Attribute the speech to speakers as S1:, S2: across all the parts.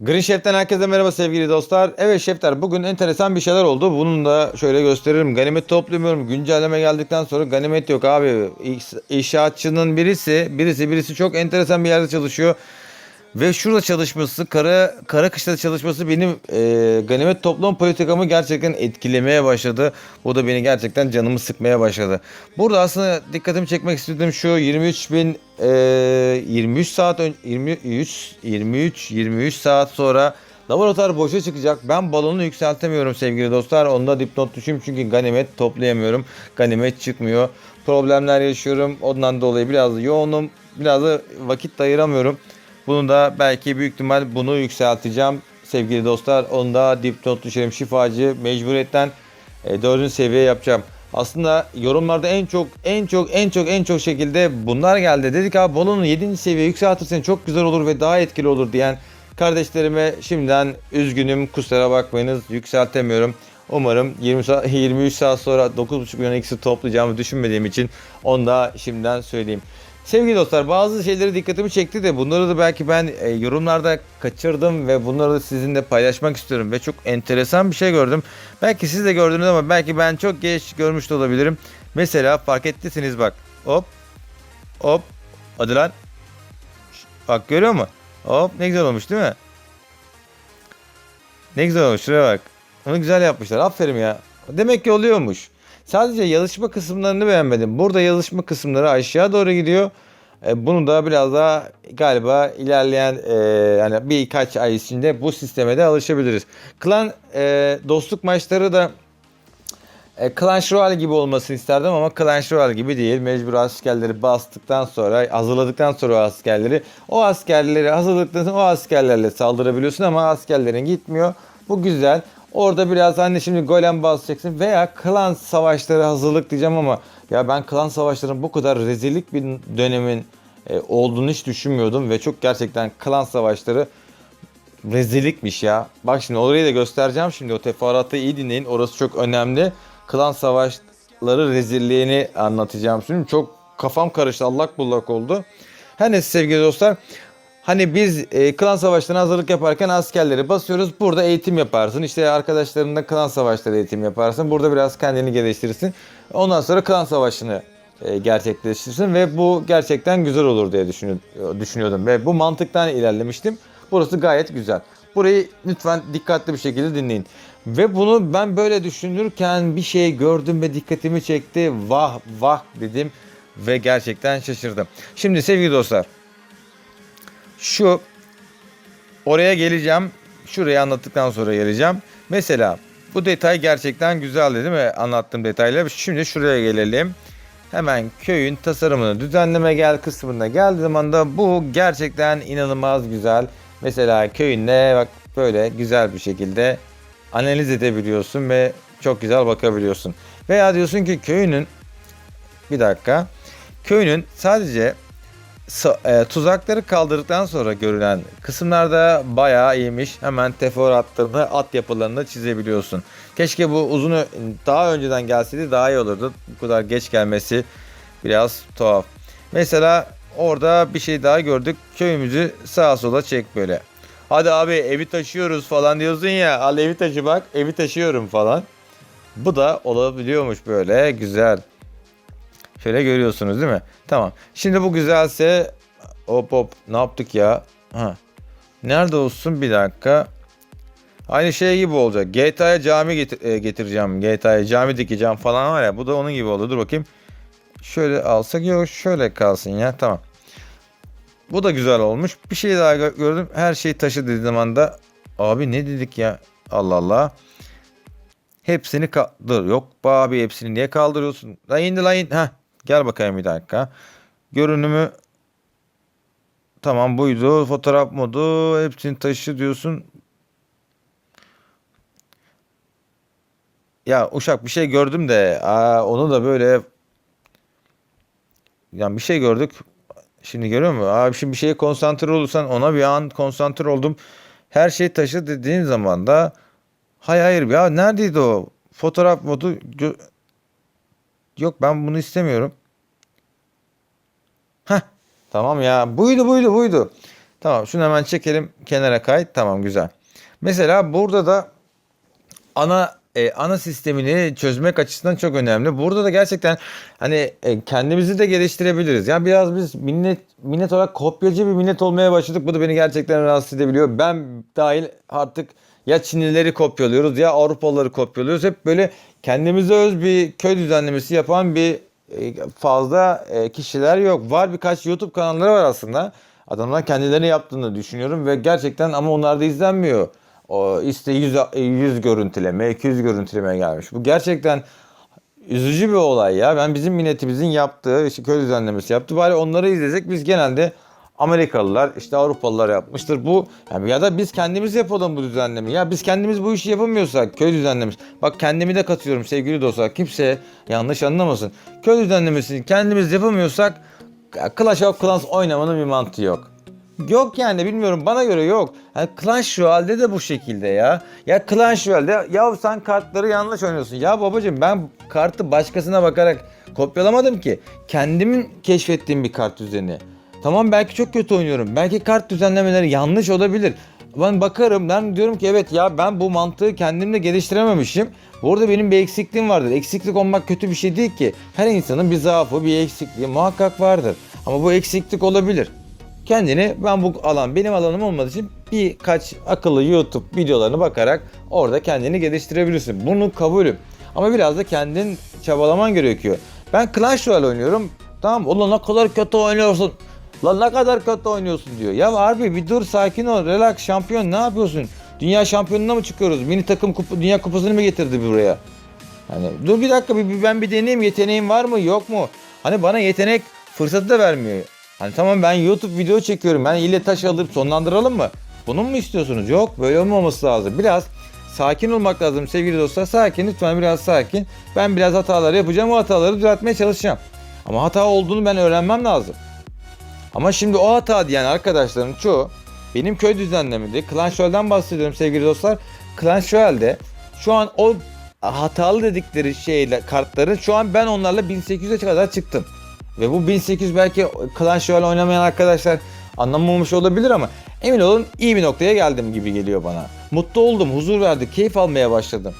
S1: Green Chef'ten herkese merhaba sevgili dostlar. Evet şefler bugün enteresan bir şeyler oldu. Bunu da şöyle gösteririm. Ganimet toplamıyorum. Güncelleme geldikten sonra ganimet yok abi. İnşaatçının birisi, birisi, birisi çok enteresan bir yerde çalışıyor. Ve şurada çalışması, kara, kara kışta çalışması benim e, ganimet toplama politikamı gerçekten etkilemeye başladı. Bu da beni gerçekten canımı sıkmaya başladı. Burada aslında dikkatimi çekmek istediğim şu 23 bin e, 23 saat ön, 23 23 23 saat sonra laboratuvar boşa çıkacak. Ben balonu yükseltemiyorum sevgili dostlar. Onda dipnot düşeyim çünkü ganimet toplayamıyorum. Ganimet çıkmıyor. Problemler yaşıyorum. Ondan dolayı biraz yoğunum. Biraz da vakit ayıramıyorum. Bunu da belki büyük ihtimal bunu yükselteceğim sevgili dostlar. Onu da dipnot düşerim şifacı mecburiyetten e, 4. seviye yapacağım. Aslında yorumlarda en çok en çok en çok en çok şekilde bunlar geldi. Dedik abi balonu 7. seviye yükseltirsen çok güzel olur ve daha etkili olur diyen kardeşlerime şimdiden üzgünüm kusura bakmayınız yükseltemiyorum. Umarım 20 saat, 23 saat sonra 9.5 milyon eksi toplayacağımı düşünmediğim için onu da şimdiden söyleyeyim. Sevgili dostlar bazı şeyleri dikkatimi çekti de bunları da belki ben e, yorumlarda kaçırdım ve bunları da sizinle paylaşmak istiyorum ve çok enteresan bir şey gördüm. Belki siz de gördünüz ama belki ben çok geç görmüş de olabilirim. Mesela fark ettiyseniz bak hop hop hadi Bak görüyor musun? Hop ne güzel olmuş değil mi? Ne güzel olmuş şuraya bak. Onu güzel yapmışlar aferin ya. Demek ki oluyormuş. Sadece yazışma kısımlarını beğenmedim. Burada yazışma kısımları aşağı doğru gidiyor. E, bunu da biraz daha galiba ilerleyen e, yani birkaç ay içinde bu sisteme de alışabiliriz. Klan e, dostluk maçları da e, Clash Royale gibi olmasını isterdim ama Clash Royale gibi değil. Mecbur askerleri bastıktan sonra, hazırladıktan sonra o askerleri, o askerleri hazırladıktan sonra o askerlerle saldırabiliyorsun ama askerlerin gitmiyor. Bu güzel. Orada biraz hani şimdi golem basacaksın veya klan savaşları hazırlık diyeceğim ama ya ben klan savaşlarının bu kadar rezillik bir dönemin e, olduğunu hiç düşünmüyordum ve çok gerçekten klan savaşları rezillikmiş ya. Bak şimdi orayı da göstereceğim şimdi o teferruatı iyi dinleyin. Orası çok önemli. Klan savaşları rezilliğini anlatacağım şimdi. Çok kafam karıştı allak bullak oldu. Her neyse sevgili dostlar. Hani biz e, klan savaşlarına hazırlık yaparken askerleri basıyoruz. Burada eğitim yaparsın. İşte arkadaşlarınla klan savaşları eğitim yaparsın. Burada biraz kendini geliştirirsin. Ondan sonra klan savaşını e, gerçekleştirirsin ve bu gerçekten güzel olur diye düşünü- düşünüyordum ve bu mantıktan ilerlemiştim. Burası gayet güzel. Burayı lütfen dikkatli bir şekilde dinleyin. Ve bunu ben böyle düşünürken bir şey gördüm ve dikkatimi çekti. Vah vah dedim ve gerçekten şaşırdım. Şimdi sevgili dostlar şu oraya geleceğim. Şurayı anlattıktan sonra geleceğim. Mesela bu detay gerçekten güzeldi değil mi? Anlattığım detaylar. Şimdi şuraya gelelim. Hemen köyün tasarımını düzenleme gel kısmına geldiği zaman da bu gerçekten inanılmaz güzel. Mesela köyünde bak böyle güzel bir şekilde analiz edebiliyorsun ve çok güzel bakabiliyorsun. Veya diyorsun ki köyünün bir dakika köyünün sadece sa- tuzakları kaldırdıktan sonra görülen kısımlarda bayağı iyiymiş. Hemen teferruatlarını, at yapılarını çizebiliyorsun. Keşke bu uzun daha önceden gelseydi daha iyi olurdu. Bu kadar geç gelmesi biraz tuhaf. Mesela orada bir şey daha gördük. Köyümüzü sağa sola çek böyle. Hadi abi evi taşıyoruz falan diyorsun ya. Al evi taşı bak. Evi taşıyorum falan. Bu da olabiliyormuş böyle. Güzel. Şöyle görüyorsunuz değil mi? Tamam. Şimdi bu güzelse hop hop ne yaptık ya? Ha. Nerede olsun bir dakika. Aynı şey gibi olacak. GTA'ya cami getir- e, getireceğim. GTA'ya cami dikeceğim falan var ya. Bu da onun gibi oldu. Dur bakayım. Şöyle alsak yok şöyle kalsın ya. Tamam. Bu da güzel olmuş. Bir şey daha gö- gördüm. Her şeyi taşı dediği zaman da abi ne dedik ya? Allah Allah. Hepsini kaldır. Yok be abi hepsini niye kaldırıyorsun? Lan indi lan indi. Heh. Gel bakayım bir dakika. Görünümü tamam buydu. Fotoğraf modu hepsini taşı diyorsun. Ya uşak bir şey gördüm de aa, onu da böyle yani bir şey gördük. Şimdi görüyor musun? Abi şimdi bir şeye konsantre olursan ona bir an konsantre oldum. Her şey taşı dediğin zaman da hay hayır ya neredeydi o? Fotoğraf modu Yok ben bunu istemiyorum. Heh Tamam ya. Buydu buydu buydu. Tamam şunu hemen çekelim. Kenara kay. Tamam güzel. Mesela burada da ana e, ana sistemini çözmek açısından çok önemli. Burada da gerçekten hani e, kendimizi de geliştirebiliriz. Yani biraz biz millet millet olarak kopyacı bir millet olmaya başladık. Bu da beni gerçekten rahatsız edebiliyor. Ben dahil artık ya Çinlileri kopyalıyoruz ya Avrupalıları kopyalıyoruz. Hep böyle kendimize öz bir köy düzenlemesi yapan bir e, fazla e, kişiler yok. Var birkaç YouTube kanalları var aslında. Adamlar kendilerini yaptığını düşünüyorum ve gerçekten ama onlar da izlenmiyor. O işte 100, 100 görüntüleme, 200 görüntüleme gelmiş. Bu gerçekten üzücü bir olay ya. Ben bizim milletimizin yaptığı, işte köy düzenlemesi yaptı. Bari onları izlesek biz genelde Amerikalılar, işte Avrupalılar yapmıştır. Bu yani ya da biz kendimiz yapalım bu düzenlemeyi. Ya biz kendimiz bu işi yapamıyorsak köy düzenlemesi. Bak kendimi de katıyorum sevgili dostlar. Kimse yanlış anlamasın. Köy düzenlemesini kendimiz yapamıyorsak Clash of Clans oynamanın bir mantığı yok. Yok yani bilmiyorum bana göre yok. Yani Clash Royale'de de bu şekilde ya. Ya Clash Royale'de ya sen kartları yanlış oynuyorsun. Ya babacığım ben kartı başkasına bakarak kopyalamadım ki. Kendimin keşfettiğim bir kart düzeni. Tamam belki çok kötü oynuyorum. Belki kart düzenlemeleri yanlış olabilir. Ben bakarım ben diyorum ki evet ya ben bu mantığı kendimde geliştirememişim. Burada benim bir eksikliğim vardır. Eksiklik olmak kötü bir şey değil ki. Her insanın bir zaafı, bir eksikliği muhakkak vardır. Ama bu eksiklik olabilir. Kendini ben bu alan benim alanım olmadığı için birkaç akıllı YouTube videolarına bakarak orada kendini geliştirebilirsin. Bunu kabulüm. Ama biraz da kendin çabalaman gerekiyor. Ben Clash Royale oynuyorum. Tamam ulan ne kadar kötü oynuyorsun. Lan ne kadar kötü oynuyorsun diyor. Ya harbi bir dur sakin ol relax şampiyon ne yapıyorsun? Dünya şampiyonuna mı çıkıyoruz? Mini takım kupa, dünya kupasını mı getirdi buraya? Hani dur bir dakika bir, bir ben bir deneyeyim yeteneğim var mı yok mu? Hani bana yetenek fırsatı da vermiyor. Hani tamam ben YouTube video çekiyorum. Ben ille taş alıp sonlandıralım mı? Bunu mu istiyorsunuz? Yok böyle olmaması lazım. Biraz sakin olmak lazım sevgili dostlar. Sakin lütfen biraz sakin. Ben biraz hatalar yapacağım. O hataları düzeltmeye çalışacağım. Ama hata olduğunu ben öğrenmem lazım. Ama şimdi o hata diyen arkadaşların çoğu benim köy düzenlemede Clash Royale'den bahsediyorum sevgili dostlar. Clash Royale'de şu an o hatalı dedikleri şeyle kartların şu an ben onlarla 1800'e kadar çıktım. Ve bu 1800 belki Clash Royale oynamayan arkadaşlar anlamamış olabilir ama emin olun iyi bir noktaya geldim gibi geliyor bana. Mutlu oldum, huzur verdi, keyif almaya başladım.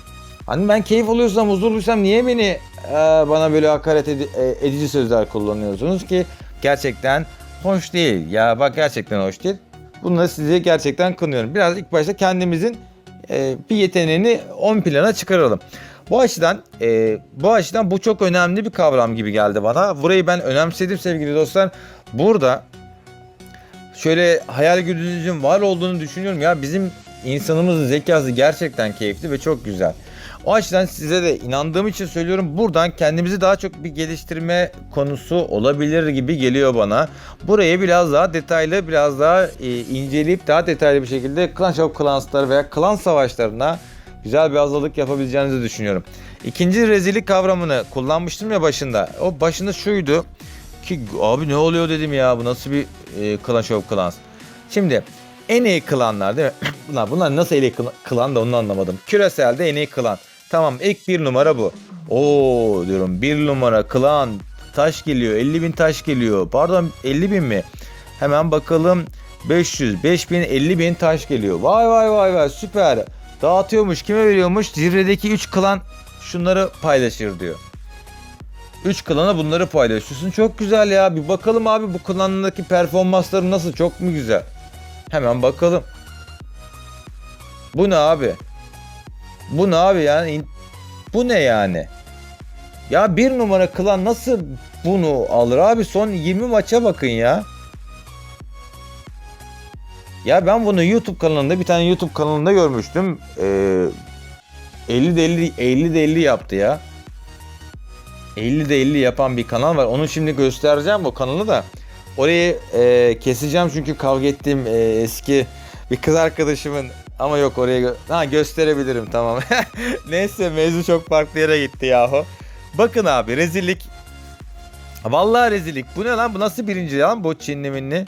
S1: Hani ben keyif alıyorsam, huzurluysam niye beni e, bana böyle hakaret edi- e, edici sözler kullanıyorsunuz ki gerçekten hoş değil. Ya bak gerçekten hoş değil. Bunları size gerçekten kınıyorum. Biraz ilk başta kendimizin e, bir yeteneğini ön plana çıkaralım. Bu açıdan e, bu açıdan bu çok önemli bir kavram gibi geldi bana. Burayı ben önemsedim sevgili dostlar. Burada şöyle hayal gücünüzün var olduğunu düşünüyorum. Ya bizim insanımızın zekası gerçekten keyifli ve çok güzel. O açıdan size de inandığım için söylüyorum. Buradan kendimizi daha çok bir geliştirme konusu olabilir gibi geliyor bana. Burayı biraz daha detaylı, biraz daha e, inceleyip daha detaylı bir şekilde Clash of Clans'lar veya klan savaşlarına güzel bir hazırlık yapabileceğinizi düşünüyorum. İkinci rezillik kavramını kullanmıştım ya başında. O başında şuydu ki abi ne oluyor dedim ya bu nasıl bir e, Clash of Clans. Şimdi en iyi klanlar değil mi? bunlar, bunlar nasıl en iyi klan da onu anlamadım. Küreselde en iyi klan. Tamam ilk bir numara bu. Oo diyorum bir numara klan taş geliyor 50 bin taş geliyor. Pardon 50 bin mi? Hemen bakalım 500 5000 50 bin taş geliyor. Vay vay vay vay süper. Dağıtıyormuş kime veriyormuş? Zirvedeki 3 klan şunları paylaşır diyor. 3 klana bunları paylaşıyorsun. Çok güzel ya. Bir bakalım abi bu klanındaki performansları nasıl? Çok mu güzel? Hemen bakalım. Bu ne abi? Bu ne abi yani? Bu ne yani? Ya bir numara klan nasıl bunu alır abi? Son 20 maça bakın ya. Ya ben bunu YouTube kanalında bir tane YouTube kanalında görmüştüm. Ee, 50 de 50 50 de 50 yaptı ya. 50 de 50 yapan bir kanal var. Onu şimdi göstereceğim o kanalı da. Orayı e, keseceğim çünkü kavga ettiğim e, eski bir kız arkadaşımın ama yok oraya gö- ha gösterebilirim tamam. Neyse mevzu çok farklı yere gitti yahu. Bakın abi rezillik. Vallahi rezillik. Bu ne lan? Bu nasıl birinci lan bu Çinli minli?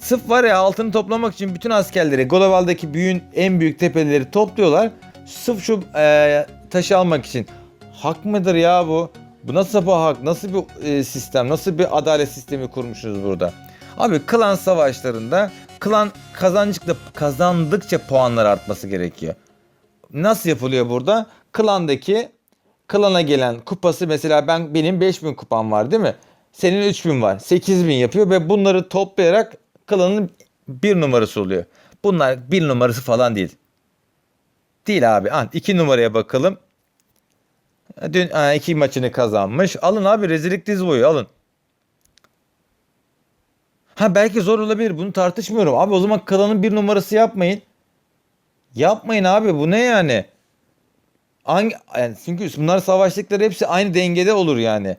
S1: Sırf var ya altını toplamak için bütün askerleri Global'daki büyün en büyük tepeleri topluyorlar. Sırf şu e, taşı almak için. Hak mıdır ya bu? Bu nasıl bir hak? Nasıl bir e, sistem? Nasıl bir adalet sistemi kurmuşuz burada? Abi klan savaşlarında klan kazancıkla kazandıkça puanlar artması gerekiyor. Nasıl yapılıyor burada? Klandaki klana gelen kupası mesela ben benim 5000 kupam var değil mi? Senin 3000 var. 8000 yapıyor ve bunları toplayarak klanın bir numarası oluyor. Bunlar bir numarası falan değil. Değil abi. An iki numaraya bakalım. Dün iki maçını kazanmış. Alın abi rezillik diz boyu alın. Ha belki zor olabilir bunu tartışmıyorum. Abi o zaman klanın bir numarası yapmayın. Yapmayın abi bu ne yani? Hangi, yani çünkü bunlar savaştıkları hepsi aynı dengede olur yani.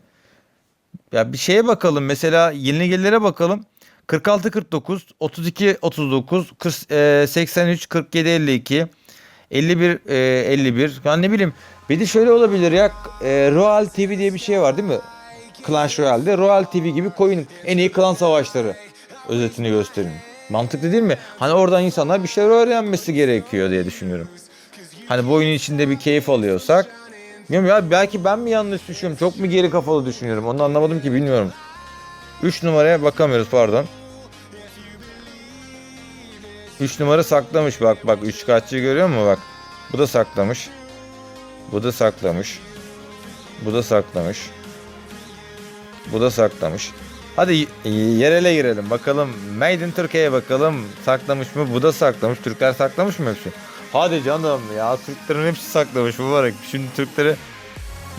S1: Ya bir şeye bakalım mesela yenilgilere bakalım. 46 49 32 39 40, e, 83 47 52 51 e, 51 yani ne bileyim bir de şöyle olabilir ya e, Royal TV diye bir şey var değil mi? Clash Royale'de Royal TV gibi koyun en iyi klan savaşları özetini gösterin. Mantıklı değil mi? Hani oradan insanlar bir şeyler öğrenmesi gerekiyor diye düşünüyorum. Hani bu oyunun içinde bir keyif alıyorsak. Bilmiyorum ya belki ben mi yanlış düşünüyorum? Çok mu geri kafalı düşünüyorum? Onu anlamadım ki bilmiyorum. 3 numaraya bakamıyoruz pardon. 3 numara saklamış bak bak 3 kaççıyı görüyor musun bak. Bu da saklamış. Bu da saklamış. Bu da saklamış. Bu da saklamış. Hadi y- yerele girelim bakalım. Made in Türkiye'ye bakalım. Saklamış mı? Bu da saklamış. Türkler saklamış mı hepsi? Hadi canım ya Türklerin hepsi saklamış mübarek. Şimdi Türkleri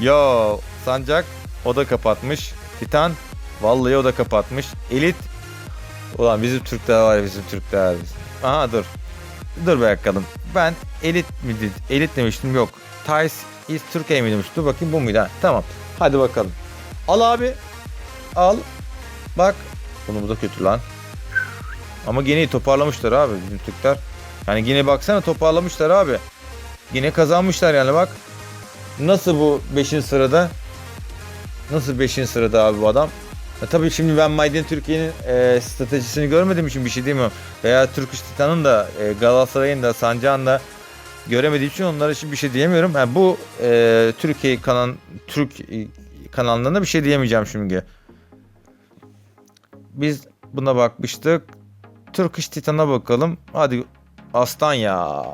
S1: Yo Sancak o da kapatmış. Titan vallahi o da kapatmış. Elit Ulan bizim Türkler var ya bizim Türkler. Aha dur. Dur bakalım. Ben elit mi? Elit demiştim yok. Thais is Türkiye mi demiştim? Dur bakayım bu muydu? Ha, tamam. Hadi bakalım. Al abi. Al. Bak. Bunu bu da kötü lan. Ama yine toparlamışlar abi bizim Türkler. Yani yine baksana toparlamışlar abi. Yine kazanmışlar yani bak. Nasıl bu 5. sırada? Nasıl 5. sırada abi bu adam? E tabii şimdi ben Maiden Türkiye'nin e, stratejisini görmediğim için bir şey diyemiyorum. Veya Turkish Titan'ın da e, Galatasaray'ın da Sancak'ın da göremediği için onlara için bir şey diyemiyorum. Ha, bu e, Türkiye kanal Türk e, kanallarına bir şey diyemeyeceğim şimdi. Biz buna bakmıştık. Turkish Titan'a bakalım. Hadi aslan ya.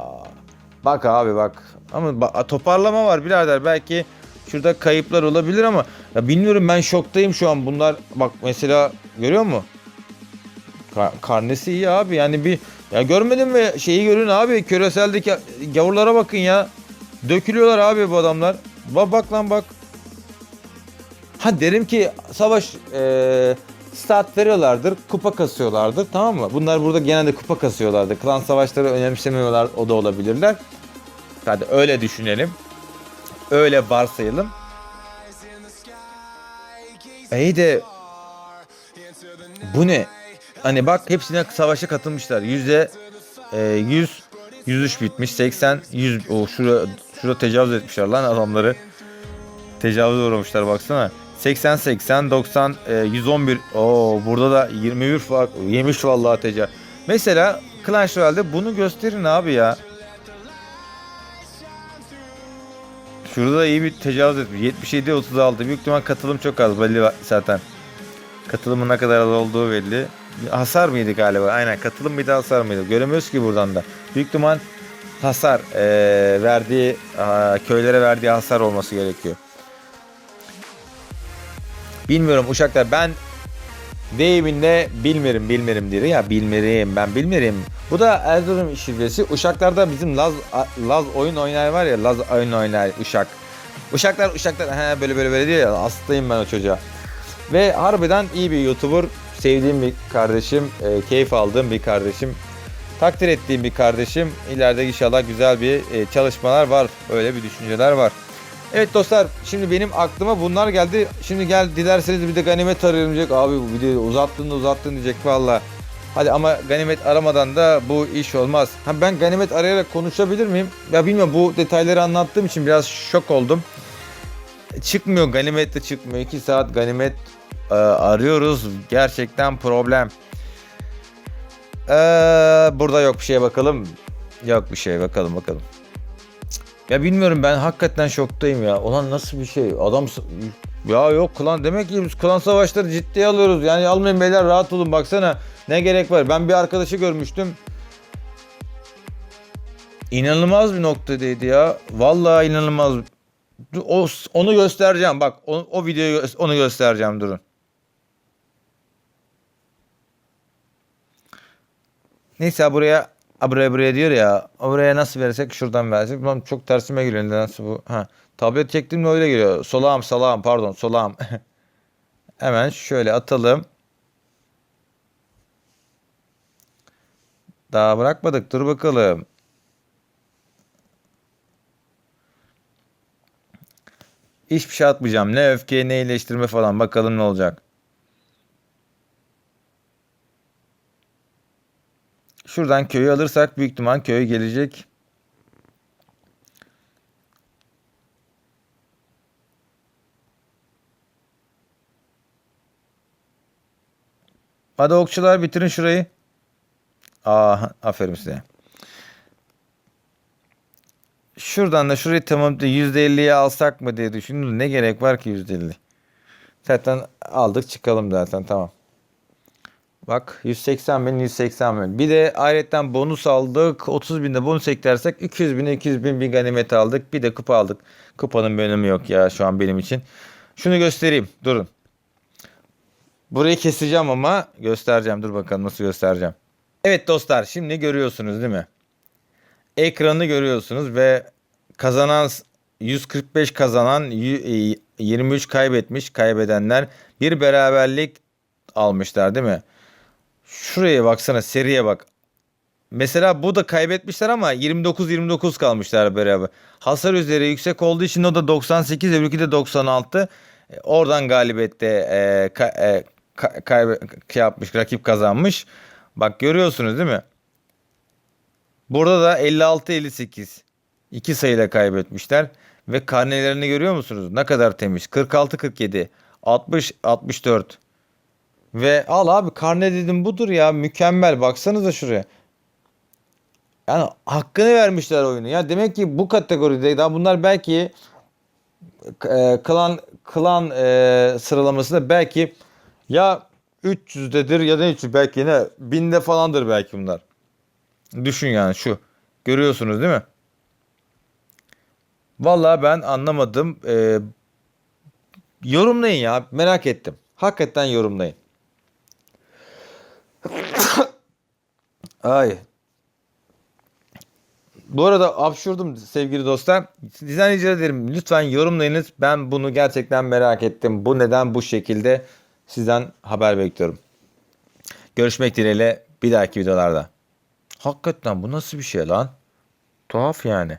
S1: Bak abi bak. Ama ba- toparlama var birader. Belki şurada kayıplar olabilir ama ya bilmiyorum ben şoktayım şu an. Bunlar bak mesela görüyor musun? Ka- karnesi iyi abi. Yani bir ya görmedin mi şeyi görün abi. Köreseldeki gavurlara bakın ya. Dökülüyorlar abi bu adamlar. Bak bak lan bak. Ha derim ki savaş eee stat veriyorlardır, kupa kasıyorlardır tamam mı? Bunlar burada genelde kupa kasıyorlardır. Klan savaşları önemsemiyorlar o da olabilirler. Hadi öyle düşünelim. Öyle varsayalım. İyi de bu ne? Hani bak hepsine savaşa katılmışlar. Yüzde e, 100 103 bitmiş. 80 100 o şura şurada tecavüz etmişler lan adamları. Tecavüz uğramışlar baksana. 80 80 90 e, 111 o burada da 21 fark yemiş vallahi tecavüz. Mesela Clash Royale'de bunu gösterin abi ya. Şurada da iyi bir tecavüz etmiş. 77 36 büyük ihtimal katılım çok az belli zaten. Katılımın ne kadar az olduğu belli. Hasar mıydı galiba? Aynen katılım mıydı hasar mıydı? Göremiyoruz ki buradan da. Büyük ihtimal hasar eee, verdiği eee, köylere verdiği hasar olması gerekiyor. Bilmiyorum uşaklar ben deyiminde bilmiyorum bilmiyorum diyor ya bilmiyorum ben bilmiyorum. Bu da Erzurum şivesi. Uşaklarda bizim Laz Laz oyun oynar var ya Laz oyun oynar uşak. Uşaklar uşaklar he böyle böyle böyle diyor ya hastayım ben o çocuğa. Ve harbiden iyi bir YouTuber. Sevdiğim bir kardeşim. e, keyif aldığım bir kardeşim. Takdir ettiğim bir kardeşim. İleride inşallah güzel bir e, çalışmalar var. Öyle bir düşünceler var. Evet dostlar şimdi benim aklıma bunlar geldi. Şimdi gel dilerseniz bir de ganimet arıyorum diyecek. Abi bu videoyu uzattın da uzattın diyecek valla. Hadi ama ganimet aramadan da bu iş olmaz. Ha ben ganimet arayarak konuşabilir miyim? Ya bilmiyorum bu detayları anlattığım için biraz şok oldum. Çıkmıyor ganimet de çıkmıyor. 2 saat ganimet e, arıyoruz. Gerçekten problem. Ee, burada yok bir şeye bakalım. Yok bir şey bakalım bakalım. Ya bilmiyorum ben hakikaten şoktayım ya. Ulan nasıl bir şey? Adam Ya yok klan demek ki biz klan savaşları ciddiye alıyoruz. Yani almayın beyler rahat olun baksana. Ne gerek var? Ben bir arkadaşı görmüştüm. İnanılmaz bir noktadaydı ya. Vallahi inanılmaz. O, onu göstereceğim bak. O, o videoyu onu göstereceğim durun. Neyse buraya buraya buraya diyor ya. Buraya nasıl versek şuradan versek. Lan çok tersime geliyor. Nedense bu. Ha. Tablet çektim de öyle geliyor. Solağım salağım pardon solağım. Hemen şöyle atalım. Daha bırakmadık. Dur bakalım. Hiçbir şey atmayacağım. Ne öfke ne iyileştirme falan. Bakalım ne olacak. Şuradan köyü alırsak büyük ihtimal köy gelecek. Hadi okçular bitirin şurayı. Aa, aferin size. Şuradan da şurayı da %50'ye alsak mı diye düşündüm. Ne gerek var ki %50? Zaten aldık çıkalım zaten tamam. Bak 180 bin 180 bin. Bir de ayrıca bonus aldık. 30 binde bonus eklersek 200 bin 200 bin bir ganimet aldık. Bir de kupa aldık. Kupanın bir önemi yok ya şu an benim için. Şunu göstereyim. Durun. Burayı keseceğim ama göstereceğim. Dur bakalım nasıl göstereceğim. Evet dostlar şimdi görüyorsunuz değil mi? Ekranı görüyorsunuz ve kazanan 145 kazanan y- 23 kaybetmiş kaybedenler bir beraberlik almışlar değil mi? Şuraya baksana seriye bak. Mesela bu da kaybetmişler ama 29-29 kalmışlar beraber. Hasar üzeri yüksek olduğu için o da 98 öbürkü de 96. E, Oradan galibette e, ka, e, ka- kaybe- şey yapmış rakip kazanmış. Bak görüyorsunuz değil mi? Burada da 56-58. İki sayıyla kaybetmişler. Ve karnelerini görüyor musunuz? Ne kadar temiz. 46-47. 60-64. Ve al abi karne dedim budur ya. Mükemmel. Baksanıza şuraya. Yani hakkını vermişler oyunu. Ya demek ki bu kategoride daha bunlar belki e, klan klan e, sıralamasında belki ya 300'dedir ya da 300 belki ne 1000'de falandır belki bunlar. Düşün yani şu. Görüyorsunuz değil mi? Vallahi ben anlamadım. Ee, yorumlayın ya. Merak ettim. Hakikaten yorumlayın. Ay. Bu arada abşurdum sevgili dostlar. Sizden rica ederim lütfen yorumlayınız. Ben bunu gerçekten merak ettim. Bu neden bu şekilde sizden haber bekliyorum. Görüşmek dileğiyle bir dahaki videolarda. Hakikaten bu nasıl bir şey lan? Tuhaf yani.